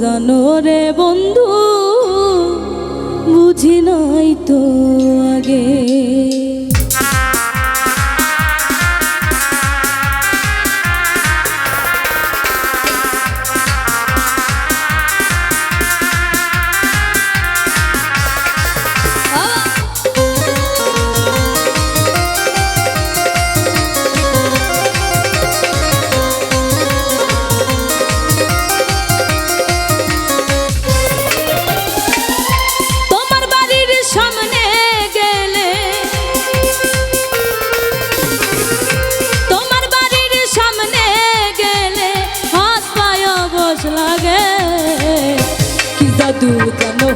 জানো রে বন্ধু বুঝি নাই তো আগে।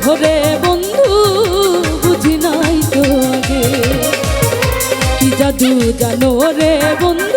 হরে বন্ধু বুঝি নাই তো কি জাদু জানো রে বন্ধু?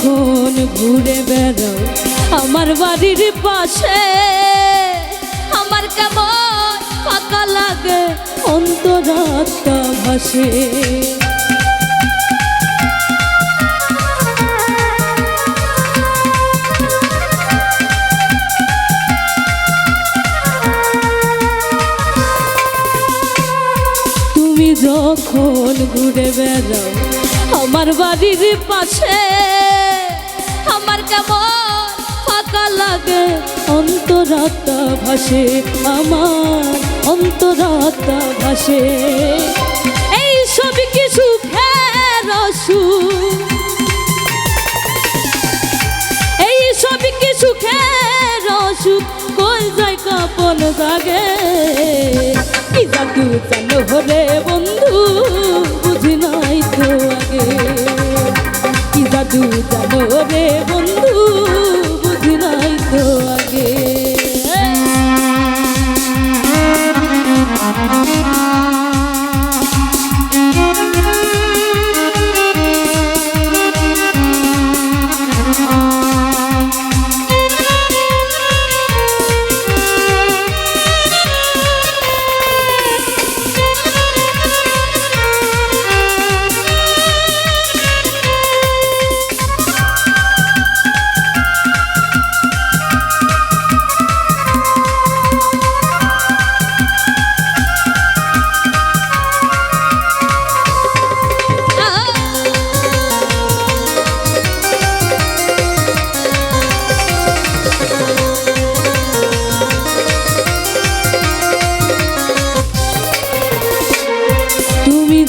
যখন ঘুরে বেড়াও? আমার বাড়ির পাশে। আমার কেমন ফাঁকা লাগে, অন্তরাত্মা ভাসে। যখন ঘুরে বেড়াও, আমার বাড়ির পাশে। কেমন ফাঁকা লাগে, অন্তরাত্মা ভাসে আমার, অন্তরাত্মা ভাসে। এই সব কিছু রসু এই সব কিছু রসু কই যায় কাপন জাগে? কি জাদু জানো হরে বন্ধু? জাদু জানো রে বন্ধু বুঝি নাই তো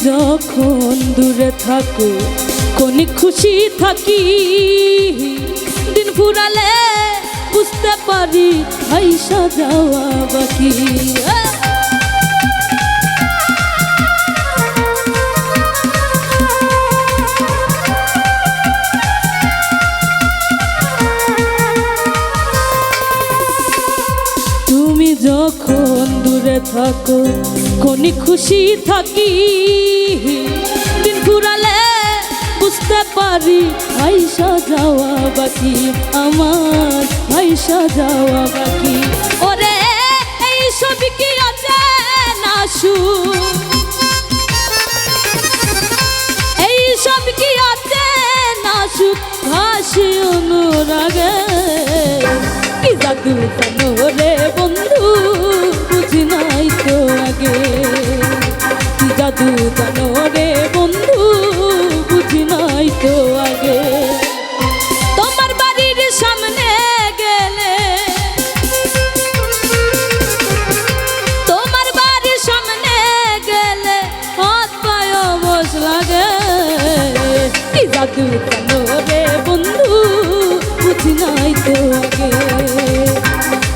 যখন দূরে থাকো কোন খুশি থাকি। দিন ফুরালে বুঝতে পারি হাইসা যাওয়া বাকি। থাকো, কোন খুশি থাকি। দিন ফুরালে বুঝতে পারি ভাইসা যাওয়া বাকি, আমার ভাইসা যাওয়া বাকি। ওরে, এই সব কি আছে? না সুখ এই সব কি আছে? না সুখ ভাসি অনুরাগে, কি জাদু জানো রাখু কেন রে বন্ধু, বুঝি নাই তোকে।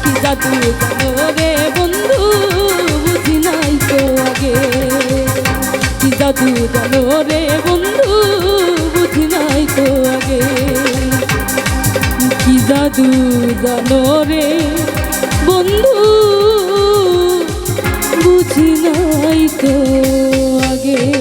কি জাদু কেন রে বন্ধু, বুঝি নাই তোকে। কি জাদু কেন রে বন্ধু, বুঝি নাই তোকে। কি জাদু জানো রে বন্ধু, বুঝি নাই তো আগে